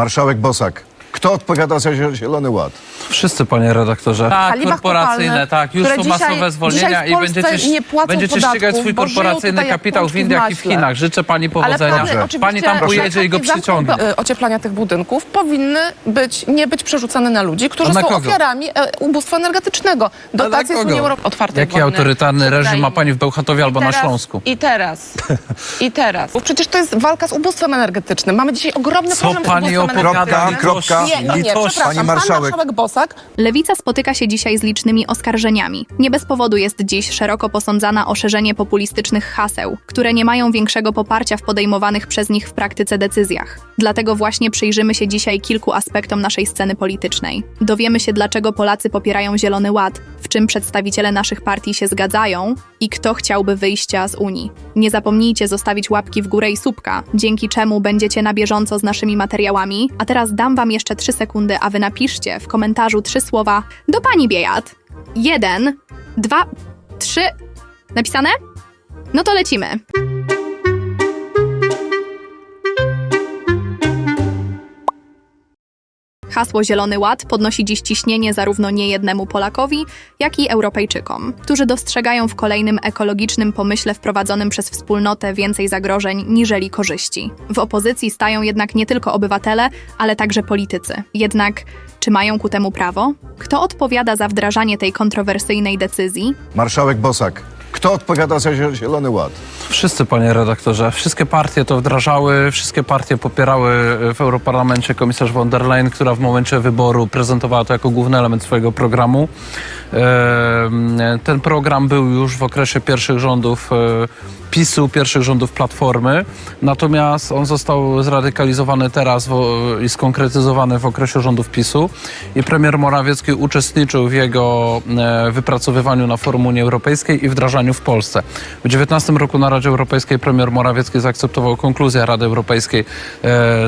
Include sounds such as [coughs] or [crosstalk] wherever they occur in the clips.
Marszałek Bosak. Kto odpowiada za zie- Zielony Ład? Wszyscy, panie redaktorze. Tak, paliwa korporacyjne, kopalne, tak. Już które są dzisiaj- masowe zwolnienia dzisiaj w i Polsce będziecie, nie płacą będziecie podatków, ścigać swój bo żyją korporacyjny tutaj jak kapitał w pączki w Indiach i w maśle. Chinach. Życzę pani powodzenia. plany, oczywiście, Pani tam pojedzie i go przyciągnie. ocieplania tych budynków powinny być, nie być przerzucane na ludzi, którzy A na są kogo? ofiarami e, ubóstwa energetycznego. Dotacje z kogo? Unii Europejskiej otwartej Jaki autorytarny reżim ma pani w Bełchatowie albo na Śląsku? I teraz, i teraz. Bo przecież to jest walka z ubóstwem energetycznym. Mamy dzisiaj ogromny Co problem z pani ubóstwem opowiada? energetycznym. Kropka, Nie, nie, nie, przepraszam. Pani Pan marszałek. marszałek Bosak Lewica spotyka się dzisiaj z licznymi oskarżeniami. Nie bez powodu jest dziś szeroko posądzana o szerzenie populistycznych haseł, które nie mają większego poparcia w podejmowanych przez nich w praktyce decyzjach. Dlatego właśnie przyjrzymy się dzisiaj kilku aspektom naszej sceny politycznej. Dowiemy się, dlaczego Polacy popierają Zielony Ład, w czym przedstawiciele naszych partii się zgadzają i kto chciałby wyjścia z Unii. Nie zapomnijcie zostawić łapki w górę i słupka, dzięki czemu będziecie na bieżąco z naszymi materiałami. A teraz dam wam jeszcze trzy sekundy, a wy napiszcie w komentarzu trzy słowa do pani Biejat. Jeden, dwa, trzy. Napisane? No to lecimy. Hasło Zielony Ład podnosi dziś ciśnienie zarówno niejednemu Polakowi, jak i Europejczykom, którzy dostrzegają w kolejnym ekologicznym pomyśle wprowadzonym przez wspólnotę więcej zagrożeń niżeli korzyści. W opozycji stają jednak nie tylko obywatele, ale także politycy. Jednak czy mają ku temu prawo? Kto odpowiada za wdrażanie tej kontrowersyjnej decyzji? Marszałek Bosak. Kto odpowiada za zie- Zielony Ład? Wszyscy, panie redaktorze. Wszystkie partie to wdrażały, wszystkie partie popierały w Europarlamencie komisarz von der Leyen, która w momencie wyboru prezentowała to jako główny element swojego programu. Em, Ten program był już w okresie pierwszych rządów e, PiSu, pierwszych rządów Platformy, natomiast on został zradykalizowany teraz i skonkretyzowany w okresie rządów PiSu i premier Morawiecki uczestniczył w jego e, wypracowywaniu na forum Unii Europejskiej i wdrażaniu w Polsce. W 2019 roku na Radzie Europejskiej premier Morawiecki zaakceptował konkluzję Rady Europejskiej e,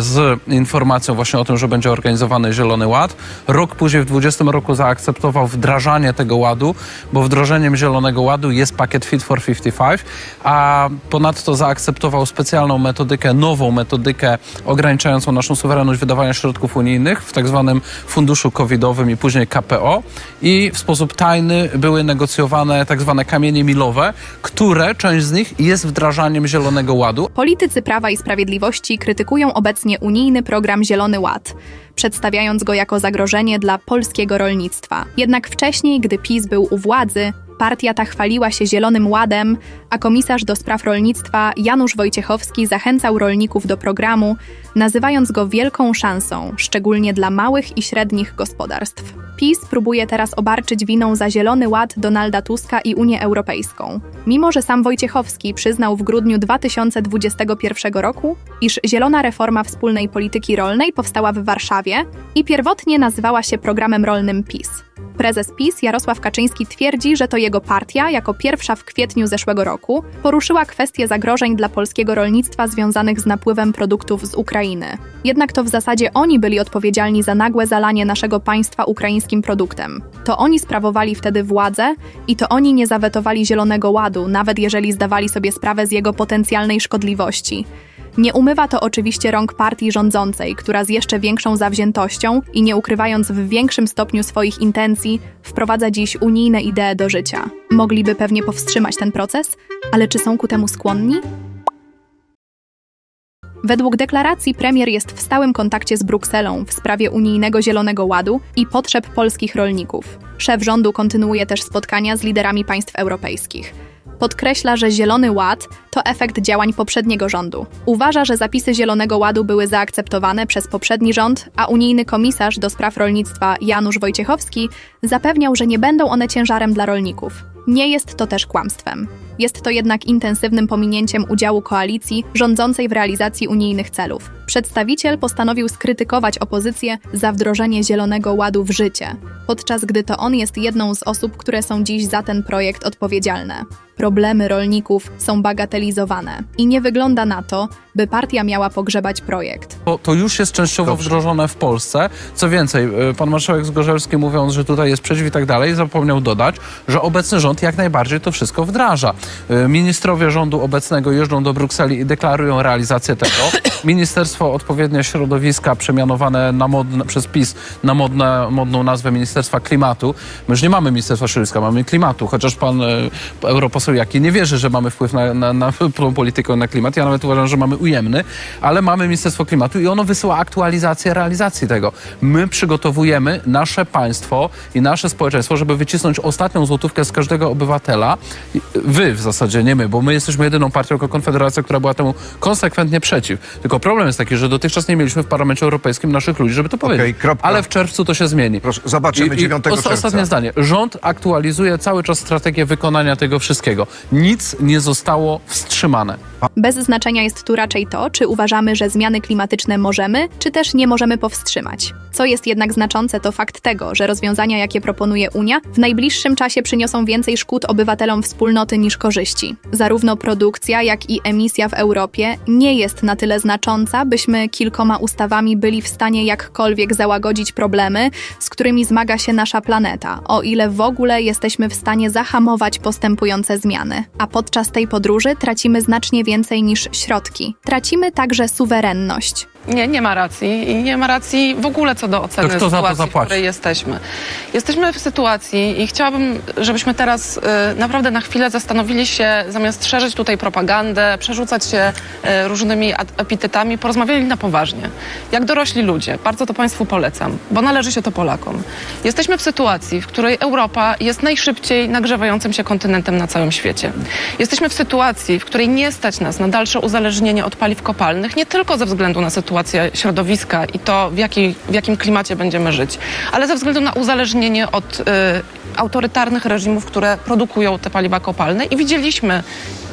z informacją właśnie o tym, że będzie organizowany Zielony Ład. Rok później w 2020 roku zaakceptował wdrażanie tego ładu, bo wdrożeniem Zielonego Ładu jest pakiet Fit for 55, a ponadto zaakceptował specjalną metodykę, nową metodykę ograniczającą naszą suwerenność wydawania środków unijnych w tak zwanym funduszu covidowym i później KPO i w sposób tajny były negocjowane tak zwane kamienie milowe, które część z nich jest wdrażaniem Zielonego Ładu. Politycy Prawa i Sprawiedliwości krytykują obecnie unijny program Zielony Ład, przedstawiając go jako zagrożenie dla polskiego rolnictwa. Jednak wcześniej, gdy PiS był u władzy, partia ta chwaliła się Zielonym Ładem, a komisarz do spraw rolnictwa Janusz Wojciechowski zachęcał rolników do programu, nazywając go wielką szansą, szczególnie dla małych i średnich gospodarstw. PiS próbuje teraz obarczyć winą za Zielony Ład Donalda Tuska i Unię Europejską. Mimo, że sam Wojciechowski przyznał w grudniu 2021 roku, iż Zielona Reforma Wspólnej Polityki Rolnej powstała w Warszawie i pierwotnie nazywała się programem rolnym PiS. Prezes PiS Jarosław Kaczyński twierdzi, że to jego partia, jako pierwsza w kwietniu zeszłego roku, poruszyła kwestię zagrożeń dla polskiego rolnictwa związanych z napływem produktów z Ukrainy. Jednak to w zasadzie oni byli odpowiedzialni za nagłe zalanie naszego państwa ukraińskim produktem. To oni sprawowali wtedy władzę i to oni nie zawetowali Zielonego Ładu, nawet jeżeli zdawali sobie sprawę z jego potencjalnej szkodliwości. Nie umywa to oczywiście rąk partii rządzącej, która z jeszcze większą zawziętością i nie ukrywając w większym stopniu swoich intencji, wprowadza dziś unijne idee do życia. Mogliby pewnie powstrzymać ten proces, ale czy są ku temu skłonni? Według deklaracji premier jest w stałym kontakcie z Brukselą w sprawie unijnego Zielonego Ładu i potrzeb polskich rolników. Szef rządu kontynuuje też spotkania z liderami państw europejskich. Podkreśla, że Zielony Ład to efekt działań poprzedniego rządu. Uważa, że zapisy Zielonego Ładu były zaakceptowane przez poprzedni rząd, a unijny komisarz do spraw rolnictwa Janusz Wojciechowski zapewniał, że nie będą one ciężarem dla rolników. Nie jest to też kłamstwem. Jest to jednak intensywnym pominięciem udziału koalicji rządzącej w realizacji unijnych celów. Przedstawiciel postanowił skrytykować opozycję za wdrożenie Zielonego Ładu w życie, podczas gdy to on jest jedną z osób, które są dziś za ten projekt odpowiedzialne. Problemy rolników są bagatelizowane i nie wygląda na to, by partia miała pogrzebać projekt. To, to już jest częściowo Dobrze. wdrożone w Polsce. Co więcej, y, pan marszałek Zgorzelski mówiąc, że tutaj jest przeciw i tak dalej, zapomniał dodać, że obecny rząd jak najbardziej to wszystko wdraża. Y, Ministrowie rządu obecnego jeżdżą do Brukseli i deklarują realizację tego. [coughs] Ministerstwo ministerstwo odpowiednie środowiska przemianowane na modne, przez PiS na modne, modną nazwę Ministerstwa Klimatu. My już nie mamy Ministerstwa Środowiska, mamy klimatu, chociaż pan e, europoseł Jaki nie wierzy, że mamy wpływ na, na, na [laughs] tą politykę na klimat. Ja nawet uważam, że mamy ujemny, ale mamy Ministerstwo Klimatu i ono wysyła aktualizację realizacji tego. My przygotowujemy nasze państwo i nasze społeczeństwo, żeby wycisnąć ostatnią złotówkę z każdego obywatela. Wy w zasadzie, nie my, bo my jesteśmy jedyną partią jako Konfederacja, która była temu konsekwentnie przeciw. Tylko problem jest taki, że dotychczas nie mieliśmy w Parlamencie Europejskim naszych ludzi, żeby to powiedzieć. kropka. Ale w czerwcu to się zmieni. Proszę, zobaczymy I- i 9 os- czerwca. Ostatnie zdanie. Rząd aktualizuje cały czas strategię wykonania tego wszystkiego. Nic nie zostało wstrzymane. Bez znaczenia jest tu raczej to, czy uważamy, że zmiany klimatyczne możemy, czy też nie możemy powstrzymać. Co jest jednak znaczące, to fakt tego, że rozwiązania, jakie proponuje Unia, w najbliższym czasie przyniosą więcej szkód obywatelom wspólnoty niż korzyści. Zarówno produkcja, jak i emisja w Europie nie jest na tyle znacząca, byśmy kilkoma ustawami byli w stanie jakkolwiek załagodzić problemy, z którymi zmaga się nasza planeta, o ile w ogóle jesteśmy w stanie zahamować postępujące zmiany. A podczas tej podróży tracimy znacznie więcej niż środki. Tracimy także suwerenność. Nie, nie ma racji i nie ma racji w ogóle co do oceny To kto za to sytuacji, w zapłaci? której jesteśmy. Jesteśmy w sytuacji i chciałabym, żebyśmy teraz y, naprawdę na chwilę zastanowili się, zamiast szerzyć tutaj propagandę, przerzucać się y, różnymi at- epitetami, porozmawiali na poważnie. Jak dorośli ludzie. Bardzo to Państwu polecam, bo należy się to Polakom. Jesteśmy w sytuacji, w której Europa jest najszybciej nagrzewającym się kontynentem na całym świecie. Jesteśmy w sytuacji, w której nie stać nas na dalsze uzależnienie od paliw kopalnych, nie tylko ze względu na sytuację środowiska i to, w, jakiej, w jakim klimacie będziemy żyć, ale ze względu na uzależnienie od y, autorytarnych reżimów, które produkują te paliwa kopalne. I widzieliśmy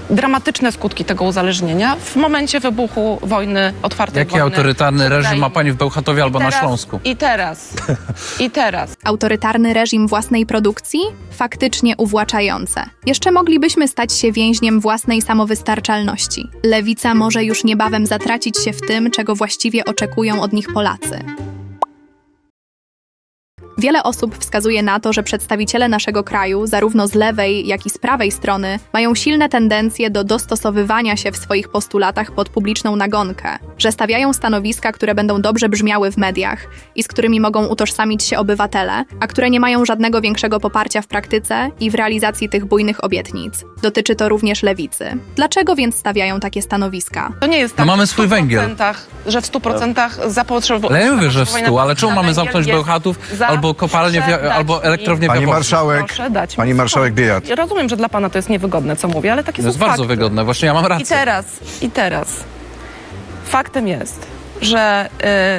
dramatyczne skutki tego uzależnienia w momencie wybuchu wojny otwartej. Jaki wojny autorytarny reżim ma pani w Bełchatowie albo na Teraz- Śląsku? I teraz, i teraz. [laughs] Autorytarny reżim własnej produkcji? Faktycznie uwłaczające. Jeszcze moglibyśmy stać się więźniem własnej samowystarczalności. Lewica może już niebawem zatracić się w tym, czego właściwie oczekują od nich Polacy. Wiele osób wskazuje na to, że przedstawiciele naszego kraju, zarówno z lewej, jak i z prawej strony, mają silne tendencje do dostosowywania się w swoich postulatach pod publiczną nagonkę, że stawiają stanowiska, które będą dobrze brzmiały w mediach i z którymi mogą utożsamić się obywatele, a które nie mają żadnego większego poparcia w praktyce i w realizacji tych bujnych obietnic. Dotyczy to również lewicy. Dlaczego więc stawiają takie stanowiska? To nie jest tak, No mamy że w swój 100%, węgiel. Że w 100% zapotrzebowanie. Ale ja nie mówię, że w stu, ale czemu mamy zamknąć Bełchatów albo kopalnię, wi- albo elektrownię Pani wiatrową? marszałek, Proszę dać mi pani marszałek. Biejat. Ja rozumiem, że dla pana to jest niewygodne, co mówię, ale takie To są jest bardzo fakty. wygodne, właśnie ja mam I rację. teraz, i teraz. Faktem jest, że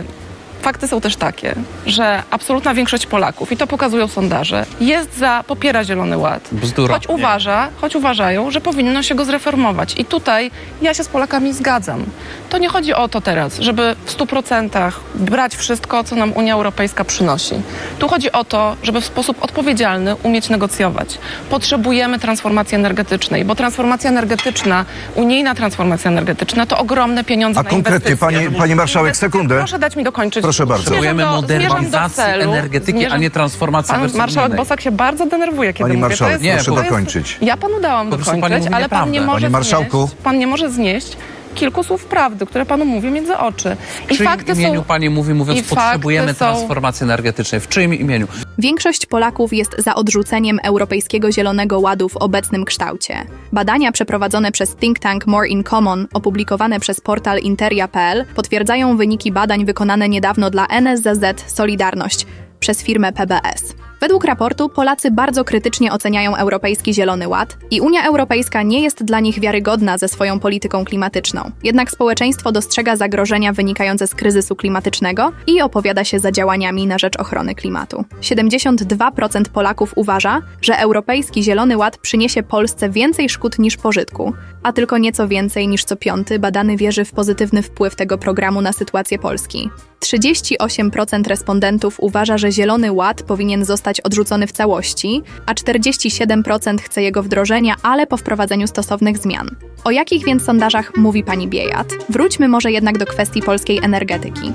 y, fakty są też takie, że absolutna większość Polaków, i to pokazują sondaże, jest za, popiera Zielony Ład. Bzdura. Choć uważa, choć uważają, że powinno się go zreformować. I tutaj ja się z Polakami zgadzam. To nie chodzi o to teraz, żeby w 100% brać wszystko, co nam Unia Europejska przynosi. Tu chodzi o to, żeby w sposób odpowiedzialny umieć negocjować. Potrzebujemy transformacji energetycznej, bo transformacja energetyczna, unijna transformacja energetyczna to ogromne pieniądze A na konkretnie, inwestycje. pani, pani marszałek, Inwestycje- sekundę. Proszę dać mi dokończyć. Proszę bardzo. Potrzebujemy Zmierzam do- zmierzam do modernizacji celu. energetyki, a nie transformacji Pan marszałek. Bosak się bardzo denerwuje, kiedy Pani mówię. marszałek, to jest, proszę to jest- dokończyć. Ja panu dałam Po prostu pani dokończyć, mówi ale pan nie nieprawdę. może Panie marszałku. znieść, pan nie może znieść kilku słów prawdy, które panu mówię między oczy. I W czyim fakty imieniu są... pani mówi, mówiąc, i potrzebujemy są- transformacji energetycznej? W czyim imieniu? Większość Polaków jest za odrzuceniem Europejskiego Zielonego Ładu w obecnym kształcie. Badania przeprowadzone przez think tank More in Common, opublikowane przez portal interia.pl, potwierdzają wyniki badań wykonane niedawno dla NSZZ Solidarność przez firmę PBS. Według raportu Polacy bardzo krytycznie oceniają Europejski Zielony Ład i Unia Europejska nie jest dla nich wiarygodna ze swoją polityką klimatyczną. Jednak społeczeństwo dostrzega zagrożenia wynikające z kryzysu klimatycznego i opowiada się za działaniami na rzecz ochrony klimatu. 72% Polaków uważa, że Europejski Zielony Ład przyniesie Polsce więcej szkód niż pożytku, a tylko nieco więcej niż co piąty badany wierzy w pozytywny wpływ tego programu na sytuację Polski. 38% respondentów uważa, że Zielony Ład powinien zostać odrzucony w całości, a 47% chce jego wdrożenia, ale po wprowadzeniu stosownych zmian. O jakich więc sondażach mówi pani Biejat? Wróćmy może jednak do kwestii polskiej energetyki.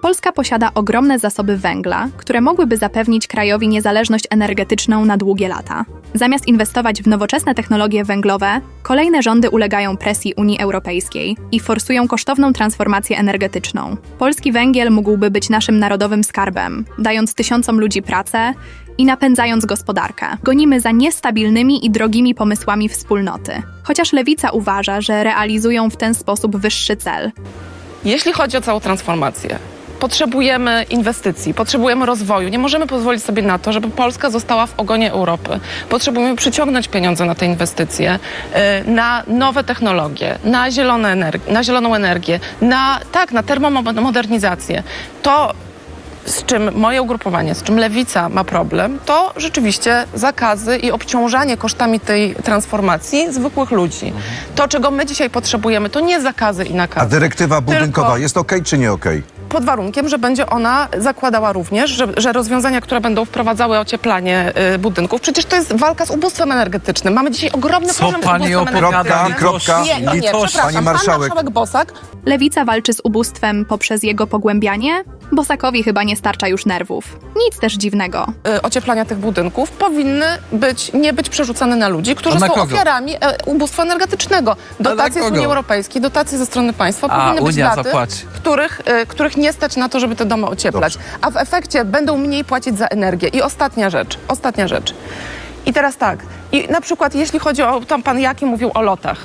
Polska posiada ogromne zasoby węgla, które mogłyby zapewnić krajowi niezależność energetyczną na długie lata. Zamiast inwestować w nowoczesne technologie węglowe, kolejne rządy ulegają presji Unii Europejskiej i forsują kosztowną transformację energetyczną. Polski węgiel mógłby być naszym narodowym skarbem, dając tysiącom ludzi pracę i napędzając gospodarkę. Gonimy za niestabilnymi i drogimi pomysłami wspólnoty. Chociaż lewica uważa, że realizują w ten sposób wyższy cel. Jeśli chodzi o całą transformację, potrzebujemy inwestycji, potrzebujemy rozwoju. Nie możemy pozwolić sobie na to, żeby Polska została w ogonie Europy. Potrzebujemy przyciągnąć pieniądze na te inwestycje, y, na nowe technologie, na, zielone energ- na zieloną energię, na, tak, na termomodernizację. To z czym moje ugrupowanie, z czym lewica ma problem, to rzeczywiście zakazy i obciążanie kosztami tej transformacji zwykłych ludzi. To, czego my dzisiaj potrzebujemy, to nie zakazy i nakazy. A dyrektywa budynkowa Tylko- jest okej czy nie okej? Pod warunkiem, że będzie ona zakładała również, że, że rozwiązania, które będą wprowadzały ocieplanie y, budynków, przecież to jest walka z ubóstwem energetycznym. Mamy dzisiaj ogromny Co problem pani z ubóstwem opowiada? energetycznym. Kropka, Nie, nie, nie, litość. przepraszam. Pani Pan marszałek. marszałek Bosak Lewica walczy z ubóstwem poprzez jego pogłębianie? Bosakowi chyba nie starcza już nerwów. Nic też dziwnego. y, ocieplania tych budynków powinny być, nie być przerzucane na ludzi, którzy A na są kogo? ofiarami e, ubóstwa energetycznego. Dotacje z kogo? Unii Europejskiej, dotacje ze strony państwa A, powinny być Unia dla tych, zapłaci. których, y, których nie stać na to, żeby te domy ocieplać. Dobrze. A w efekcie będą mniej płacić za energię. I ostatnia rzecz, ostatnia rzecz. I teraz tak, i na przykład jeśli chodzi o, tam pan Jaki mówił o lotach.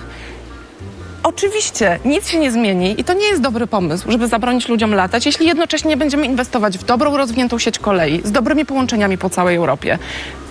Oczywiście nic się nie zmieni i to nie jest dobry pomysł, żeby zabronić ludziom latać, jeśli jednocześnie nie będziemy inwestować w dobrą, rozwiniętą sieć kolei z dobrymi połączeniami po całej Europie.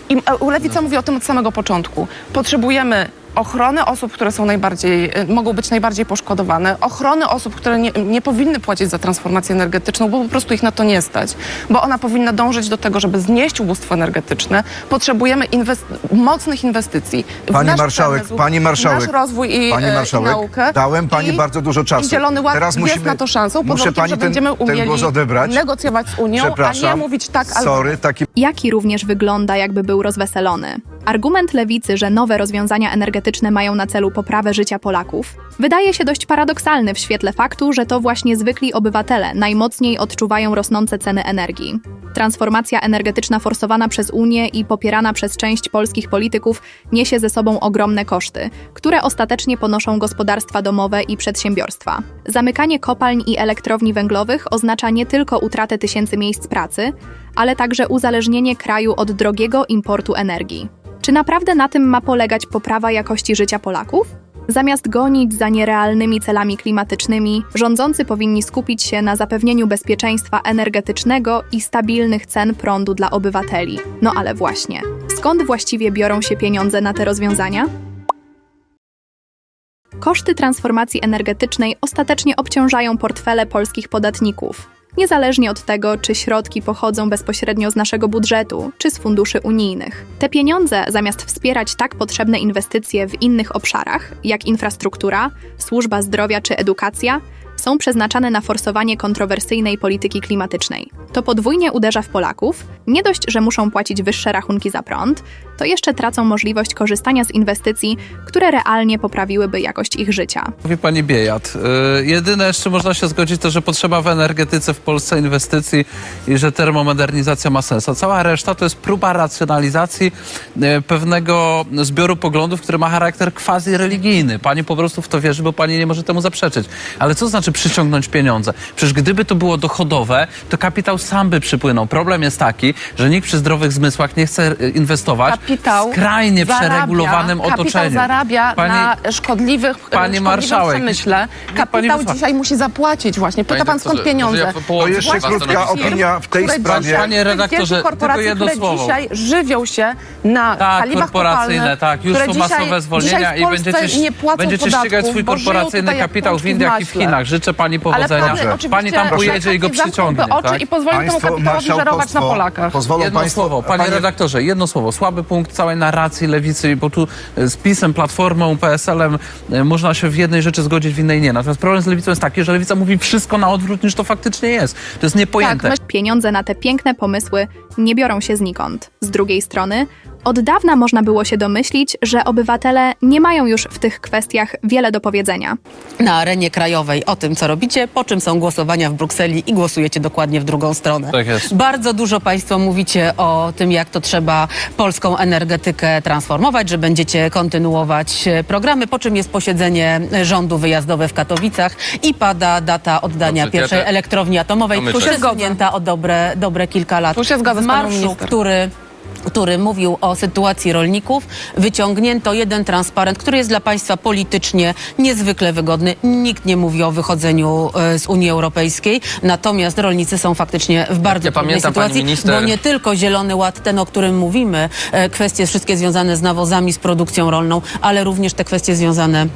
I e, Lewica mówi o tym od samego początku. Potrzebujemy ochrony osób, które są najbardziej, y, mogą być najbardziej poszkodowane, ochrony osób, które nie, nie powinny płacić za transformację energetyczną, bo po prostu ich na to nie stać, bo ona powinna dążyć do tego, żeby znieść ubóstwo energetyczne. Potrzebujemy inwest- mocnych inwestycji. w Pani nasz marszałek, przemysł, pani marszałek, nasz rozwój i, Pani e, marszałek, i naukę. dałem pani I- bardzo dużo czasu. Zielony Ład Teraz jest musimy- na to szansą, pod muszę warunkiem, pani że ten- będziemy ten umieli głos odebrać. negocjować z Unią, a nie mówić tak albo Sorry, taki Jaki również wygląda, jakby był rozweselony. Argument lewicy, że nowe rozwiązania energetyczne mają na celu poprawę życia Polaków, wydaje się dość paradoksalny w świetle faktu, że to właśnie zwykli obywatele najmocniej odczuwają rosnące ceny energii. Transformacja energetyczna forsowana przez Unię i popierana przez część polskich polityków niesie ze sobą ogromne koszty, które ostatecznie ponoszą gospodarstwa domowe i przedsiębiorstwa. Zamykanie kopalń i elektrowni węglowych oznacza nie tylko utratę tysięcy miejsc pracy, ale także uzależnienie kraju od drogiego importu energii. Czy naprawdę na tym ma polegać poprawa jakości życia Polaków? Zamiast gonić za nierealnymi celami klimatycznymi, rządzący powinni skupić się na zapewnieniu bezpieczeństwa energetycznego i stabilnych cen prądu dla obywateli. No ale właśnie, skąd właściwie biorą się pieniądze na te rozwiązania? Koszty transformacji energetycznej ostatecznie obciążają portfele polskich podatników, niezależnie od tego, czy środki pochodzą bezpośrednio z naszego budżetu, czy z funduszy unijnych. Te pieniądze, zamiast wspierać tak potrzebne inwestycje w innych obszarach, jak infrastruktura, służba zdrowia czy edukacja, są przeznaczane na forsowanie kontrowersyjnej polityki klimatycznej. To podwójnie uderza w Polaków. Nie dość, że muszą płacić wyższe rachunki za prąd, to jeszcze tracą możliwość korzystania z inwestycji, które realnie poprawiłyby jakość ich życia. Mówi pani Biejat. Y, jedyne jeszcze można się zgodzić to, że potrzeba w energetyce w Polsce inwestycji i że termomodernizacja ma sens. A cała reszta to jest próba racjonalizacji y, pewnego zbioru poglądów, który ma charakter quasi-religijny. Pani po prostu w to wierzy, bo pani nie może temu zaprzeczyć. Ale co znaczy przyciągnąć pieniądze? Przecież gdyby to było dochodowe, to kapitał sam by przypłynął. Problem jest taki, że nikt przy zdrowych zmysłach nie chce y, inwestować kapitał w skrajnie zarabia, przeregulowanym kapitał otoczeniu. zarabia Pani- na szkodliwych, Pani marszałek, przemyśle. pani Kapitał wysła- dzisiaj musi zapłacić właśnie. Pyta pan skąd pieniądze. To jeszcze krótka opinia w tej sprawie. dzisiaj- Panie redaktorze, tylko jedno które słowo. dzisiaj żywią się na Tak, paliwach korporacyjne, tak. Już są masowe zwolnienia i będziecie, nie będziecie podatków, ścigać swój korporacyjny kapitał w Indiach i w. Chinach. Życzę pani Ale powodzenia. proszę, oczywiście Pani tam pojedzie i go przyciągnie. oczy Tak? i pozwoli temu kapitałowi żerować na Polakach. pozwolą Jedno państwo... słowo, panie, redaktorze, jedno słowo. Słaby punkt całej narracji lewicy, bo tu e, z PiSem, Platformą, PSL-em e, można się w jednej rzeczy zgodzić, w innej nie. Natomiast problem z lewicą jest taki, że lewica mówi wszystko na odwrót niż to faktycznie jest. To jest niepojęte. Tak, Pieniądze na te piękne pomysły nie biorą się znikąd. Z drugiej strony, Od dawna można było się domyślić, że obywatele nie mają już w tych kwestiach wiele do powiedzenia. na arenie krajowej o tym, co robicie, po czym są głosowania w Brukseli i głosujecie dokładnie w drugą stronę. Tak jest. Bardzo dużo Państwo mówicie o tym, jak to trzeba polską energetykę transformować, że będziecie kontynuować e, programy, po czym jest posiedzenie rządu wyjazdowe w Katowicach i pada data oddania Dobrze, ja pierwszej te- elektrowni atomowej, To my tu też. przesunięta o dobre, dobre kilka lat. Tu się zgadzam z panią marszu, minister. który który mówił o sytuacji rolników, wyciągnięto jeden transparent, który jest dla państwa politycznie niezwykle wygodny. Nikt nie mówi o wychodzeniu e, z Unii Europejskiej, natomiast rolnicy są faktycznie w bardzo ja trudnej pamiętam, pani sytuacji, minister- bo nie tylko Zielony Ład, ten o którym mówimy, e, kwestie wszystkie związane z nawozami, z produkcją rolną, ale również te kwestie związane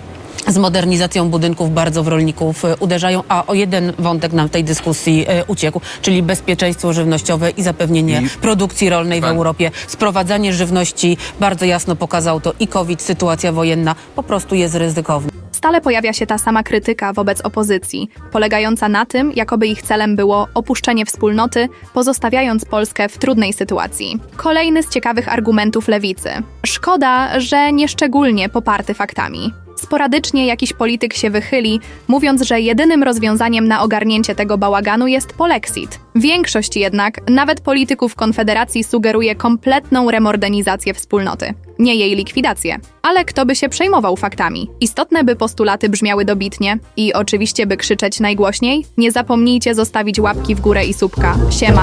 z modernizacją budynków bardzo w rolników e, uderzają, a o jeden wątek nam w tej dyskusji e, uciekł, czyli bezpieczeństwo żywnościowe i zapewnienie produkcji rolnej w Pan- Europie. Sprowadzanie żywności, bardzo jasno pokazał to i COVID, sytuacja wojenna, po prostu jest ryzykowne. Stale pojawia się ta sama krytyka wobec opozycji, polegająca na tym, jakoby ich celem było opuszczenie wspólnoty, pozostawiając Polskę w trudnej sytuacji. Kolejny z ciekawych argumentów lewicy. Szkoda, że nieszczególnie poparty faktami. Sporadycznie jakiś polityk się wychyli, mówiąc, że jedynym rozwiązaniem na ogarnięcie tego bałaganu jest polexit. Większość jednak, nawet polityków Konfederacji, sugeruje kompletną remordernizację wspólnoty, nie jej likwidację. Ale kto by się przejmował faktami? Istotne, by postulaty brzmiały dobitnie i oczywiście, by krzyczeć najgłośniej, nie zapomnijcie zostawić łapki w górę i subka. Siema!